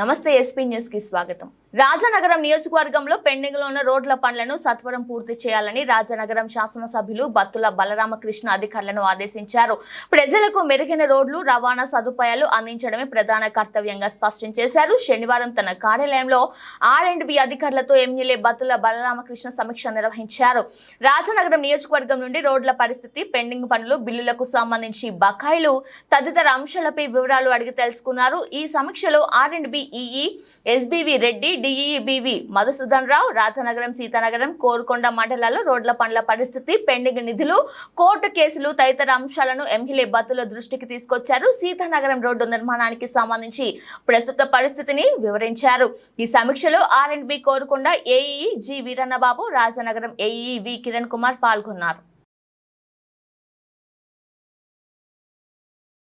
నమస్తే ఎస్పీ న్యూస్కి స్వాగతం. రాజానగరం నియోజకవర్గంలో పెండింగ్లో ఉన్న రోడ్ల పనులను సత్వరం పూర్తి చేయాలని రాజానగరం శాసనసభ్యులు బత్తుల బలరామకృష్ణ అధికారులను ఆదేశించారు. ప్రజలకు మెరుగైన రోడ్లు రవాణా సదుపాయాలు అందించడమే ప్రధాన కర్తవ్యంగా స్పష్టం చేశారు. శనివారం తన కార్యాలయంలో ఆర్ అండ్ బి అధికారులతో ఎమ్మెల్యే బత్తుల బలరామకృష్ణ సమీక్ష నిర్వహించారు. రాజానగరం నియోజకవర్గం నుండి రోడ్ల పరిస్థితి పెండింగ్ పనులు బిల్లులకు సంబంధించి బకాయిలు తదితర అంశాలపై వివరాలు అడిగి తెలుసుకున్నారు. ఈ సమీక్షలో R and B EE SBV Reddy DEBV Madhusudan Rao Rajanagaram Seethanagaram Korukonda మండలాల్లో రోడ్ల పనుల పరిస్థితి పెండింగ్ నిధులు కోర్టు కేసులు తదితర అంశాలను ఎమ్మెల్యే బత్తుల దృష్టికి తీసుకొచ్చారు. సీతానగరం రోడ్డు నిర్మాణానికి సంబంధించి ప్రస్తుత పరిస్థితిని వివరించారు. ఈ సమీక్షలో R and B Korukonda AE G Veerannababu Rajanagaram AE V Kiran Kumar పాల్గొన్నారు.